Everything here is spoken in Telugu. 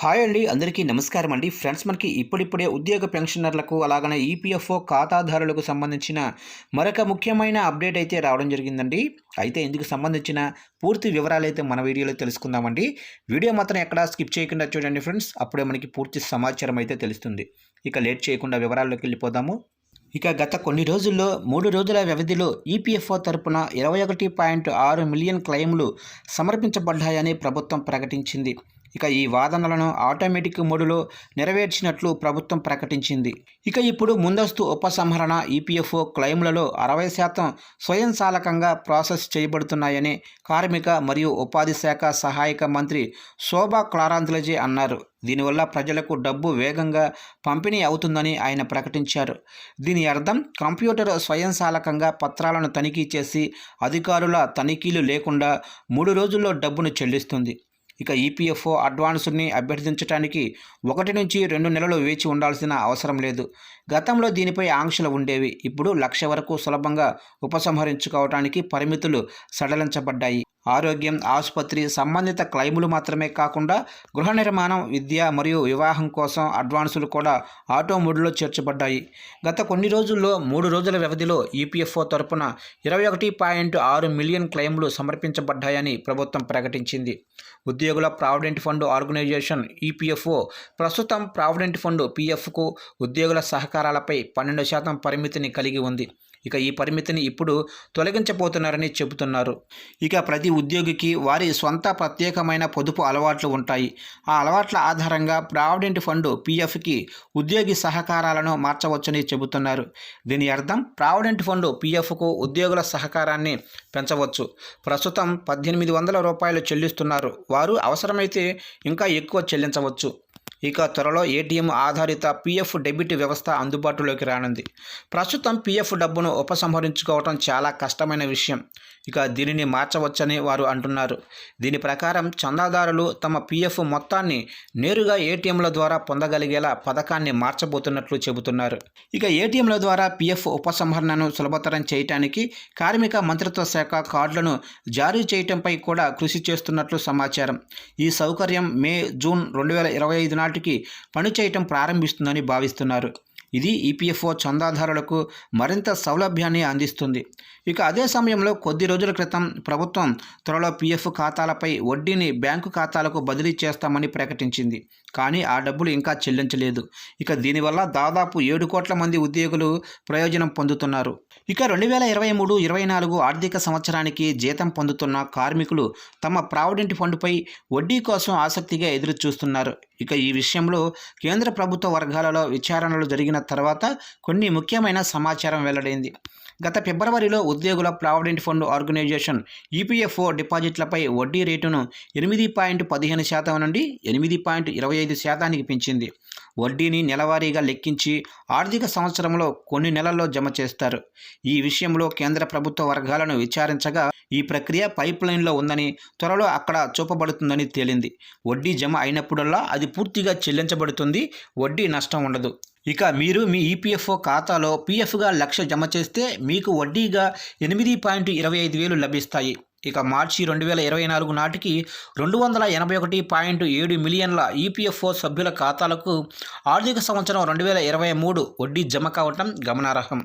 హాయ్ అండి అందరికీ నమస్కారం అండి. ఫ్రెండ్స్ మనకి ఇప్పుడిప్పుడే ఉద్యోగ పెన్షనర్లకు అలాగనే ఈపీఎఫ్ఓ ఖాతాదారులకు సంబంధించిన మరొక ముఖ్యమైన అప్డేట్ అయితే రావడం జరిగిందండి. అయితే ఇందుకు సంబంధించిన పూర్తి వివరాలు అయితే మన వీడియోలో తెలుసుకుందామండి. వీడియో మాత్రం ఎక్కడా స్కిప్ చేయకుండా చూడండి ఫ్రెండ్స్. అప్పుడే మనకి పూర్తి సమాచారం అయితే తెలుస్తుంది. ఇక లేట్ చేయకుండా వివరాల్లోకి వెళ్ళిపోదాము. ఇక గత కొన్ని రోజుల్లో మూడు రోజుల వ్యవధిలో ఈపీఎఫ్ఓ తరపున ఇరవై ఒకటి పాయింట్ ఆరు మిలియన్ క్లెయిమ్లు సమర్పించబడ్డాయని ప్రభుత్వం ప్రకటించింది. ఇక ఈ వాదనలను ఆటోమేటిక్ మోడులో నెరవేర్చినట్లు ప్రభుత్వం ప్రకటించింది. ఇక ఇప్పుడు ముందస్తు ఉపసంహరణ ఈపీఎఫ్ఓ క్లెయిమ్లలో అరవై శాతం స్వయం చాలకంగా ప్రాసెస్ చేయబడుతున్నాయని కార్మిక మరియు ఉపాధి శాఖ సహాయక మంత్రి శోభా క్లారాంతులజే అన్నారు. దీనివల్ల ప్రజలకు డబ్బు వేగంగా పంపిణీ అవుతుందని ఆయన ప్రకటించారు. దీని అర్థం కంప్యూటర్ స్వయంచాలకంగా పత్రాలను తనిఖీ చేసి అధికారుల తనిఖీలు లేకుండా మూడు రోజుల్లో డబ్బును చెల్లిస్తుంది. ఇక ఈపీఎఫ్ఓ అడ్వాన్స్ని అభ్యర్థించడానికి ఒకటి నుంచి రెండు నెలలు వేచి ఉండాల్సిన అవసరం లేదు. గతంలో దీనిపై ఆంక్షలు ఉండేవి. ఇప్పుడు లక్ష వరకు సులభంగా ఉపసంహరించుకోవటానికి పరిమితులు సడలించబడ్డాయి. ఆరోగ్యం ఆసుపత్రి సంబంధిత క్లైములు మాత్రమే కాకుండా గృహ నిర్మాణం విద్య మరియు వివాహం కోసం అడ్వాన్సులు కూడా ఆటో మోడ్లో చేర్చబడ్డాయి. గత కొన్ని రోజుల్లో మూడు రోజుల వ్యవధిలో ఈపీఎఫ్ఓ తరపున ఇరవై ఒకటి పాయింట్ ఆరు మిలియన్ క్లెయిమ్లు సమర్పించబడ్డాయని ప్రభుత్వం ప్రకటించింది. ఉద్యోగుల ప్రావిడెంట్ ఫండ్ ఆర్గనైజేషన్ ఈపీఎఫ్ఓ ప్రస్తుతం ప్రావిడెంట్ ఫండ్ పీఎఫ్కు ఉద్యోగుల సహకారాలపై పన్నెండు శాతం పరిమితిని కలిగి ఉంది. ఇక ఈ పరిమితిని ఇప్పుడు తొలగించబోతున్నారని చెబుతున్నారు. ఇక ప్రతి ఉద్యోగికి వారి సొంత ప్రత్యేకమైన పొదుపు అలవాట్లు ఉంటాయి. ఆ అలవాట్ల ఆధారంగా ప్రావిడెంట్ ఫండ్ పీఎఫ్కి ఉద్యోగి సహకారాలను మార్చవచ్చని చెబుతున్నారు. దీని అర్థం ప్రావిడెంట్ ఫండ్ పీఎఫ్కు ఉద్యోగుల సహకారాన్ని పెంచవచ్చు. ప్రస్తుతం పద్దెనిమిది వందల రూపాయలు చెల్లిస్తున్నారు. వారు అవసరమైతే ఇంకా ఎక్కువ చెల్లించవచ్చు. ఇక త్వరలో ఏటీఎం ఆధారిత పీఎఫ్ డెబిట్ వ్యవస్థ అందుబాటులోకి రానుంది. ప్రస్తుతం పీఎఫ్ డబ్బును ఉపసంహరించుకోవటం చాలా కష్టమైన విషయం. ఇక దీనిని మార్చవచ్చని వారు అంటున్నారు. దీని ప్రకారం చందాదారులు తమ పీఎఫ్ మొత్తాన్ని నేరుగా ఏటీఎంల ద్వారా పొందగలిగేలా పథకాన్ని మార్చబోతున్నట్లు చెబుతున్నారు. ఇక ఏటీఎంల ద్వారా పీఎఫ్ ఉపసంహరణను సులభతరం చేయటానికి కార్మిక మంత్రిత్వ శాఖ కార్డులను జారీ చేయటంపై కూడా కృషి చేస్తున్నట్లు సమాచారం. ఈ సౌకర్యం మే జూన్ రెండు వేల ఇరవై ఐదు నాటికి పనిచేయటం ప్రారంభిస్తుందని భావిస్తున్నారు. ఇది ఈపీఎఫ్ఓ చందాదారులకు మరింత సౌలభ్యాన్ని అందిస్తుంది. ఇక అదే సమయంలో కొద్ది రోజుల క్రితం ప్రభుత్వం త్వరలో పీఎఫ్ ఖాతాలపై వడ్డీని బ్యాంకు ఖాతాలకు బదిలీ చేస్తామని ప్రకటించింది. కానీ ఆ డబ్బులు ఇంకా చెల్లించలేదు. ఇక దీనివల్ల దాదాపు ఏడు కోట్ల మంది ఉద్యోగులు ప్రయోజనం పొందుతున్నారు. ఇక రెండు వేల ఇరవై మూడు ఇరవై నాలుగు ఆర్థిక సంవత్సరానికి జీతం పొందుతున్న కార్మికులు తమ ప్రావిడెంట్ ఫండ్పై వడ్డీ కోసం ఆసక్తిగా ఎదురు చూస్తున్నారు ఇక ఈ విషయంలో కేంద్ర ప్రభుత్వ వర్గాలలో విచారణలు జరిగిన తర్వాత కొన్ని ముఖ్యమైన సమాచారం వెల్లడైంది. గత ఫిబ్రవరిలో ఉద్యోగుల ప్రావిడెంట్ ఫండ్ ఆర్గనైజేషన్ ఈపీఎఫ్ఓ డిపాజిట్లపై వడ్డీ రేటును ఎనిమిది పాయింట్ పదిహేను శాతం నుండి ఎనిమిది పాయింట్ ఇరవై ఐదు శాతానికి పెంచింది. వడ్డీని నెలవారీగా లెక్కించి ఆర్థిక సంవత్సరంలో కొన్ని నెలల్లో జమ చేస్తారు. ఈ విషయంలో కేంద్ర ప్రభుత్వ వర్గాలను విచారించగా ఈ ప్రక్రియ పైప్ లైన్లో ఉందని త్వరలో అక్కడ చూపబడుతుందని తేలింది. వడ్డీ జమ అయినప్పుడల్లా అది పూర్తిగా చెల్లించబడుతుంది. వడ్డీ నష్టం ఉండదు. ఇక మీరు మీ ఈపీఎఫ్ఓ ఖాతాలో పీఎఫ్గా లక్ష జమ చేస్తే మీకు వడ్డీగా ఎనిమిది పాయింట్ ఇరవై ఐదు వేలు లభిస్తాయి. ఇక మార్చి రెండు వేల ఇరవై నాలుగు నాటికి రెండు వందల ఎనభై ఒకటి పాయింట్ ఏడు మిలియన్ల ఈపీఎఫ్ఓ సభ్యుల ఖాతాలకు ఆర్థిక సంవత్సరం రెండు వేల ఇరవై మూడు వడ్డీ జమ కావటం గమనార్హం.